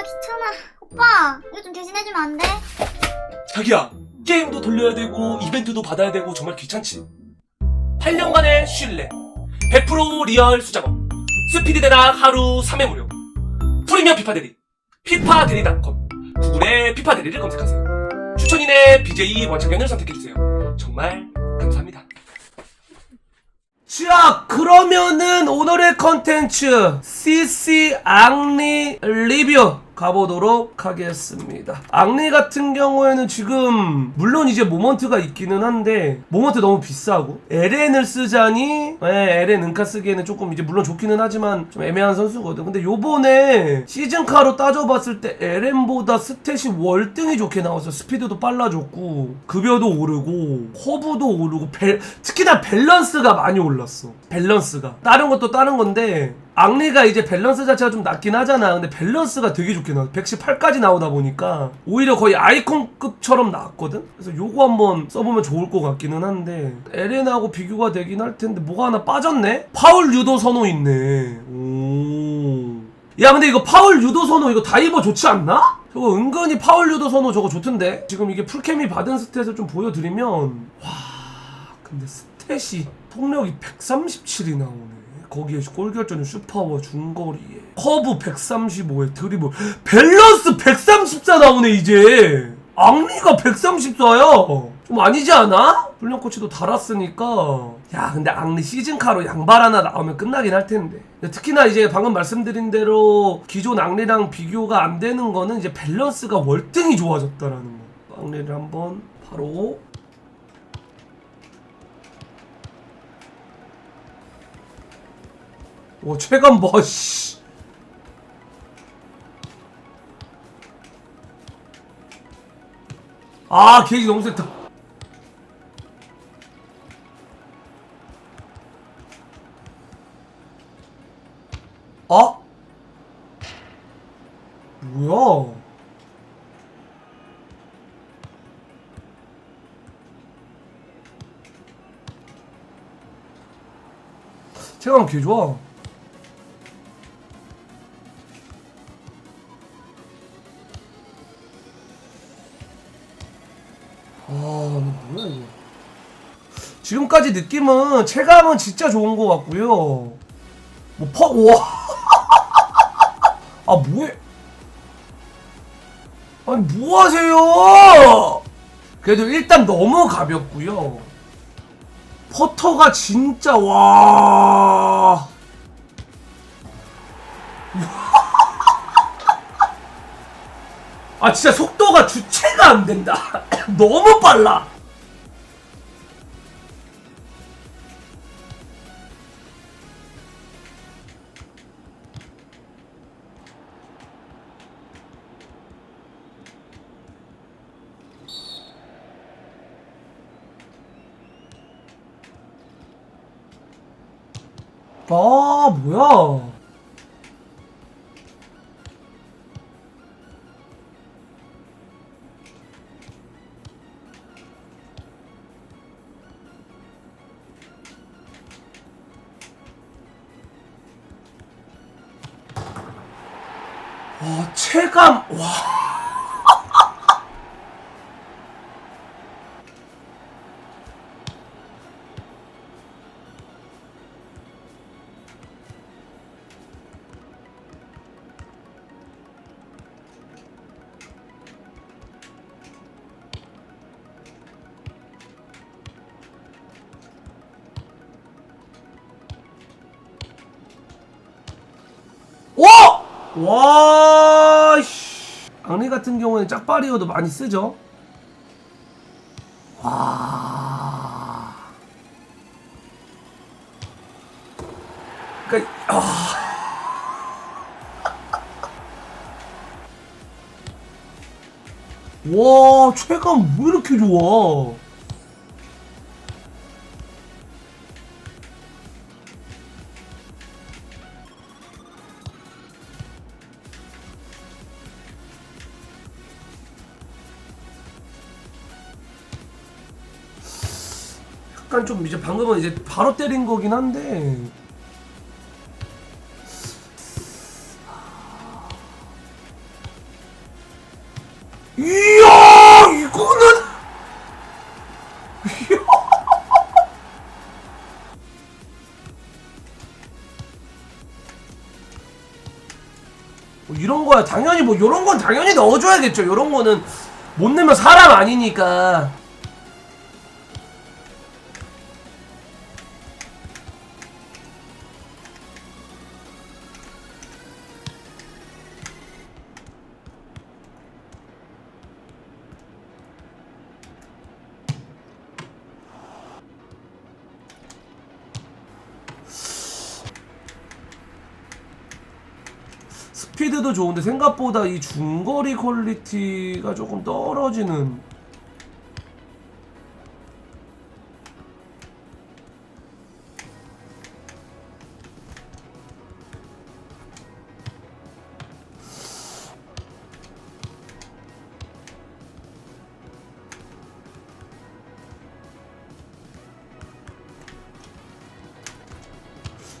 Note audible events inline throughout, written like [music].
진짜 귀찮아. 오빠, 이거 좀 대신해주면 안 돼? 자기야, 게임도 돌려야 되고, 이벤트도 받아야 되고, 정말 귀찮지? 8년간의 신뢰. 100% 리얼 수작업. 스피드 대낙 하루 3회 무료. 프리미엄 피파 대리. 피파 대리닷컴. 구글에 피파 대리를 검색하세요. 추천인의 BJ 원창현을 선택해주세요. 정말 감사합니다. 자, 그러면은 오늘의 컨텐츠 CC 앙리 리뷰 가보도록 하겠습니다. 앙리 같은 경우에는 지금 물론 이제 모먼트가 있기는 한데 모먼트 너무 비싸고 LN을 쓰자니 예, LN 은카 쓰기에는 조금 이제 물론 좋기는 하지만 좀 애매한 선수거든. 근데 요번에 시즌카로 따져봤을 때 LN보다 스탯이 월등히 좋게 나와서 스피드도 빨라졌고 급여도 오르고 커브도 오르고 밸- 특히나 밸런스가 많이 올랐어. 밸런스가 다른 것도 다른 건데 앙리가 이제 밸런스 자체가 좀 낮긴 하잖아. 근데 밸런스가 되게 좋게 나와. 118까지 나오다 보니까 오히려 거의 아이콘급처럼 나왔거든. 그래서 요거 한번 써보면 좋을 것 같기는 한데 LN하고 비교가 되긴 할 텐데 뭐가 하나 빠졌네. 파울 유도 선호 있네. 오. 야 근데 이거 파울 유도 선호 이거 다이버 좋지 않나? 저거 은근히 파울 유도 선호 저거 좋던데 지금 이게 풀캠이 받은 스탯을 좀 보여드리면 와 근데 스탯이 폭력이 137이 나오네 거기에 골결전에 슈퍼워 중거리에. 커브 135에 드리블. 밸런스 134 나오네 이제. 앙리가 134야. 좀 아니지 않아? 훈련 코치도 달았으니까. 야 근데 앙리 시즌카로 양발 하나 나오면 끝나긴 할 텐데. 특히나 이제 방금 말씀드린 대로 기존 앙리랑 비교가 안 되는 거는 이제 밸런스가 월등히 좋아졌다라는 거. 앙리를 한번 바로 와 체감 봐 씨. 아 계획이 너무 세다 아? 뭐야? 체감 개 좋아. 아, 지금까지 느낌은 체감은 진짜 좋은 것 같고요. 뭐 퍼, 와. [laughs] 아 뭐해? 아니 뭐 하세요? 그래도 일단 너무 가볍고요. 퍼터가 진짜 와. [laughs] 아 진짜 속도가 주체가 안 된다. [laughs] 너무 빨라. 아 뭐야? 와 체감 와. 와! 와, 씨. 앙리 같은 경우에는 짝발이어도 많이 쓰죠. 와. 그니까, 아. 와, 체감 왜 이렇게 좋아? 약간 좀 이제 방금은 이제 바로 때린 거긴 한데. 이야 이거는? [laughs] 뭐 이런 거야. 당연히 뭐 이런 건 당연히 넣어줘야겠죠. 이런 거는 못 내면 사람 아니니까 스피드도 좋은데 생각보다 이 중거리 퀄리티가 조금 떨어지는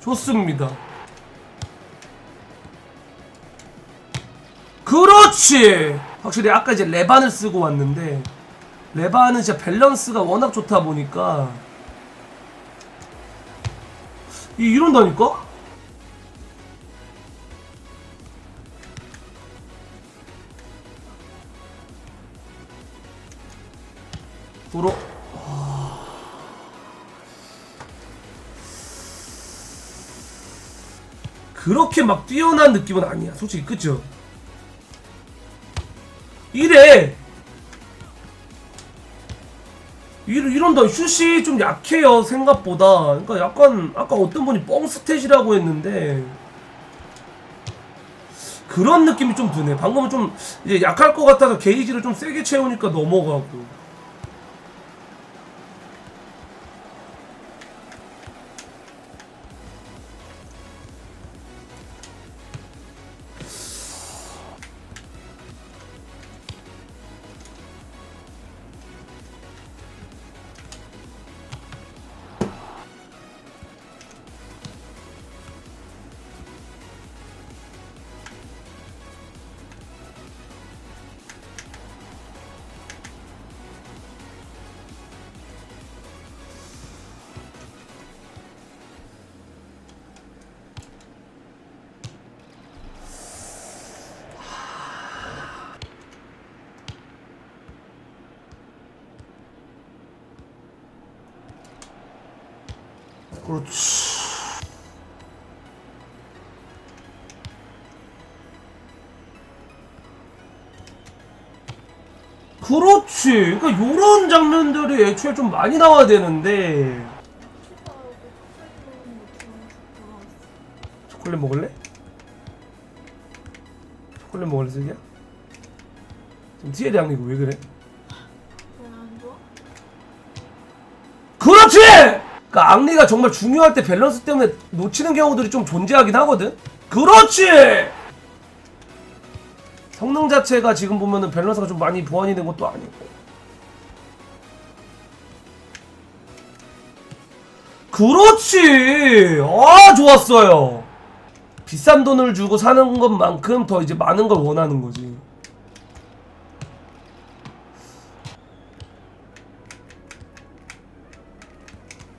좋습니다. 그렇지! 확실히 아까 이제 레반을 쓰고 왔는데 레반은 진짜 밸런스가 워낙 좋다 보니까 이 이런다니까? 도로 그렇게 막 뛰어난 느낌은 아니야 솔직히 그죠? 이래. 이러, 이런다. 슛이 좀 약해요 생각보다. 그러니까 약간 아까 어떤 분이 뻥 스탯이라고 했는데. 그런 느낌이 좀 드네. 방금은 좀 이제 약할 것 같아서 게이지를 좀 세게 채우니까 넘어가고 그렇지 그렇지 그러니까 요런 장면들이 애초에 좀 많이 나와야 되는데 초콜릿 먹을래? 초콜릿 먹을래 슬기야? 지금 티에리 양이고 왜 그래? 그렇지! 그러니까 앙리가 정말 중요할 때 밸런스 때문에 놓치는 경우들이 좀 존재하긴 하거든? 그렇지! 성능 자체가 지금 보면은 밸런스가 좀 많이 보완이 된 것도 아니고. 그렇지! 아, 좋았어요. 비싼 돈을 주고 사는 것만큼 더 이제 많은 걸 원하는 거지.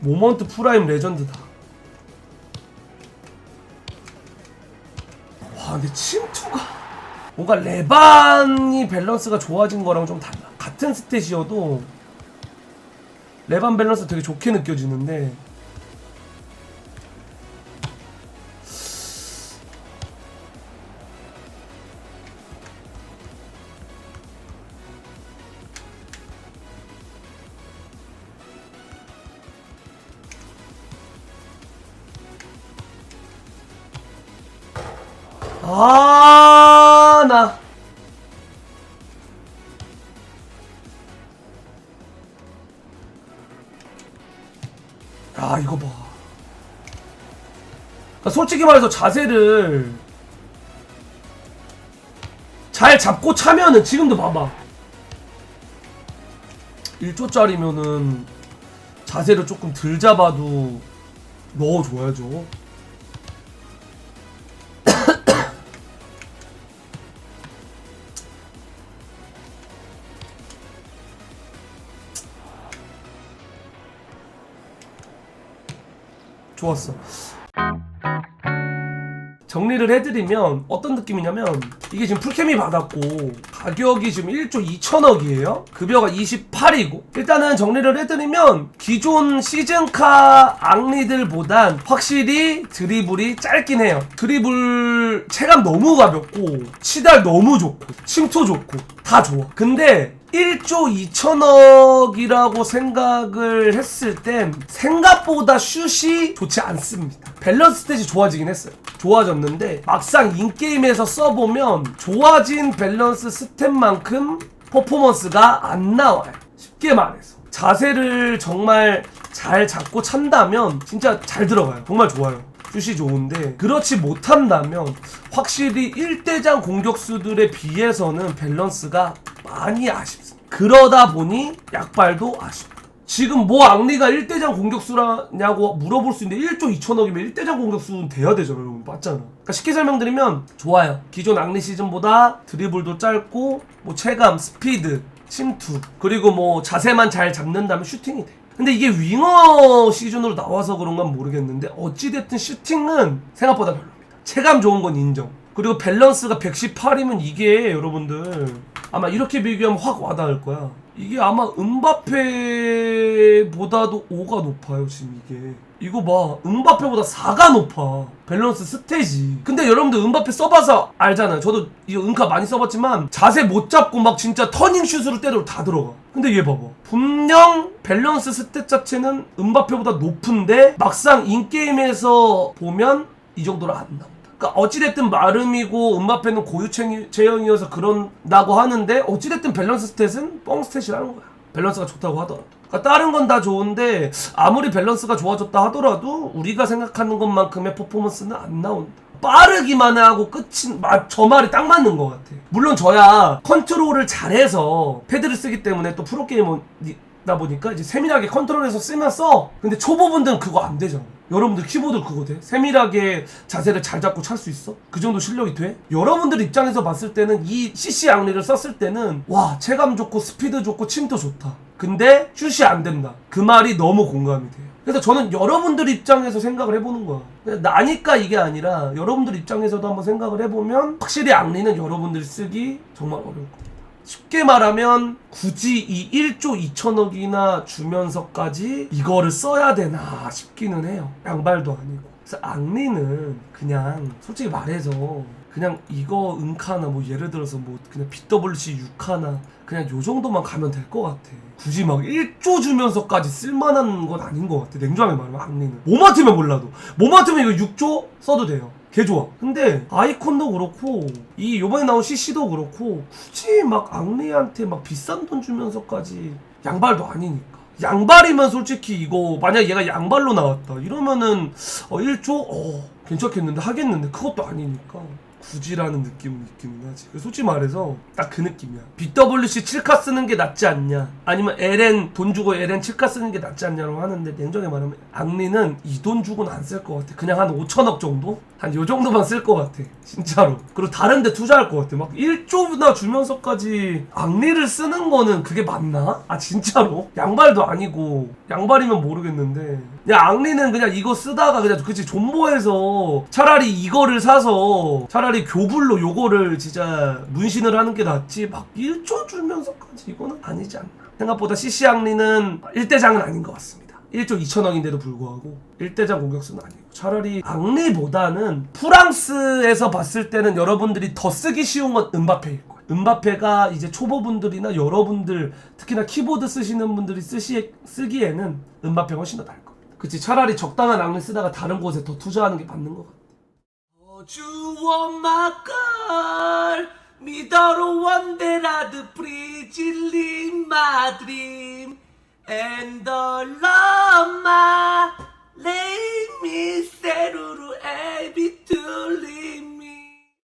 모먼트 프라임 레전드다. 와, 근데 침투가 뭔가 레반이 밸런스가 좋아진 거랑 좀 달라. 같은 스탯이어도 레반 밸런스 되게 좋게 느껴지는데 아, 나. 야, 이거 봐. 그러니까 솔직히 말해서 자세를 잘 잡고 차면은 지금도 봐봐. 1조짜리면은 자세를 조금 덜 잡아도 넣어줘야죠. 좋았어. 정리를 해드리면 어떤 느낌이냐면 이게 지금 풀캠이 받았고 가격이 지금 1조 2천억이에요. 급여가 28이고 일단은 정리를 해드리면 기존 시즌카 앙리들보단 확실히 드리블이 짧긴 해요. 드리블 체감 너무 가볍고 치달 너무 좋고 침투 좋고 다 좋아. 근데 1조 2천억이라고 생각을 했을 땐 생각보다 슛이 좋지 않습니다. 밸런스 스탯이 좋아지긴 했어요. 좋아졌는데 막상 인게임에서 써보면 좋아진 밸런스 스탯만큼 퍼포먼스가 안 나와요. 쉽게 말해서. 자세를 정말 잘 잡고 찬다면 진짜 잘 들어가요. 정말 좋아요. 슛이 좋은데 그렇지 못한다면 확실히 1대장 공격수들에 비해서는 밸런스가 많이 아쉽습니다. 그러다 보니 약발도 아쉽다. 지금 뭐 앙리가 1대장 공격수라냐고 물어볼 수 있는데 1조 2천억이면 1대장 공격수는 돼야 되잖아요. 여러분. 맞잖아. 그러니까 쉽게 설명드리면 좋아요. 기존 앙리 시즌보다 드리블도 짧고 뭐 체감, 스피드, 침투 그리고 뭐 자세만 잘 잡는다면 슈팅이 돼. 근데 이게 윙어 시즌으로 나와서 그런 건 모르겠는데 어찌됐든 슈팅은 생각보다 별로입니다. 체감 좋은 건 인정. 그리고 밸런스가 118이면 이게 여러분들 아마 이렇게 비교하면 확 와닿을 거야. 이게 아마 음바페보다도 5가 높아요 지금 이게. 이거 봐. 음바페보다 4가 높아. 밸런스 스테지. 근데 여러분들 음바페 써봐서 알잖아요. 저도 이 음카 많이 써봤지만 자세 못 잡고 막 진짜 터닝슛으로 때려도 다 들어가. 근데 얘 봐봐. 분명 밸런스 스탯 자체는 음바페보다 높은데 막상 인게임에서 보면 이 정도로 안 나온다 그러니까 어찌됐든 마름이고 음바페는 고유 체- 체형이어서 그런다고 하는데 어찌됐든 밸런스 스탯은 뻥 스탯이라는 거야. 밸런스가 좋다고 하더라도. 그러니까 다른 건 다 좋은데 아무리 밸런스가 좋아졌다 하더라도 우리가 생각하는 것만큼의 퍼포먼스는 안 나온다. 빠르기만 하고 마- 저 말이 딱 맞는 것 같아. 물론 저야 컨트롤을 잘해서 패드를 쓰기 때문에 또 프로게이머다 보니까 이제 세밀하게 컨트롤해서 쓰면 써. 근데 초보분들은 그거 안 되잖아 여러분들 키보드 그거 돼? 세밀하게 자세를 잘 잡고 찰 수 있어? 그 정도 실력이 돼? 여러분들 입장에서 봤을 때는 이 CC 앙리를 썼을 때는 와 체감 좋고 스피드 좋고 침도 좋다 근데 슛이 안 된다 그 말이 너무 공감이 돼요 그래서 저는 여러분들 입장에서 생각을 해보는 거야 그냥 나니까 이게 아니라 여러분들 입장에서도 한번 생각을 해보면 확실히 앙리는 여러분들이 쓰기 정말 어려울 겁니다 쉽게 말하면 굳이 이 1조 2천억이나 주면서까지 이거를 써야 되나 싶기는 해요. 양발도 아니고. 그래서 앙리는 그냥 솔직히 말해서 그냥 이거 은카나 뭐 예를 들어서 뭐 그냥 BWC 6카나 그냥 요 정도만 가면 될 것 같아. 굳이 막 1조 주면서까지 쓸만한 건 아닌 것 같아. 냉정하게 말하면 앙리는. 모마트면 몰라도. 모마트면 이거 6조 써도 돼요. 개 좋아. 근데 아이콘도 그렇고 이 요번에 나온 CC도 그렇고 굳이 막 앙리한테 막 비싼 돈 주면서까지 양발도 아니니까. 양발이면 솔직히 이거 만약 얘가 양발로 나왔다. 이러면은 어 1조? 어 괜찮겠는데? 하겠는데? 그것도 아니니까 굳이라는 느낌은 있기는 하지. 솔직히 말해서 딱 그 느낌이야. BWC 7카 쓰는 게 낫지 않냐? 아니면 LN 돈 주고 LN 7카 쓰는 게 낫지 않냐고 하는데 냉정히 말하면 앙리는 이 돈 주고는 안 쓸 것 같아. 그냥 한 5천억 정도? 한 요 정도만 쓸 것 같아. 진짜로. 그리고 다른 데 투자할 것 같아. 막 1조나 주면서까지 앙리를 쓰는 거는 그게 맞나? 아 진짜로? 양발도 아니고 양발이면 모르겠는데 그냥 앙리는 그냥 이거 쓰다가 그냥 그치 존버해서 차라리 이거를 사서 차라리 교불로 요거를 진짜 문신을 하는 게 낫지. 막 1조 주면서까지 이거는 아니지 않나. 생각보다 CC 앙리는 1대장은 아닌 것 같습니다. 1조 2천억인데도 불구하고 1대장 공격수는 아니고 차라리 앙리보다는 프랑스에서 봤을 때는 여러분들이 더 쓰기 쉬운 건 은바페일 거예요. 은바페가 이제 초보분들이나 여러분들 특히나 키보드 쓰시는 분들이 쓰시, 쓰기에는 은바페가 훨씬 더 나을 겁니다 그치 차라리 적당한 앙리 쓰다가 다른 곳에 더 투자하는 게 맞는 것 같아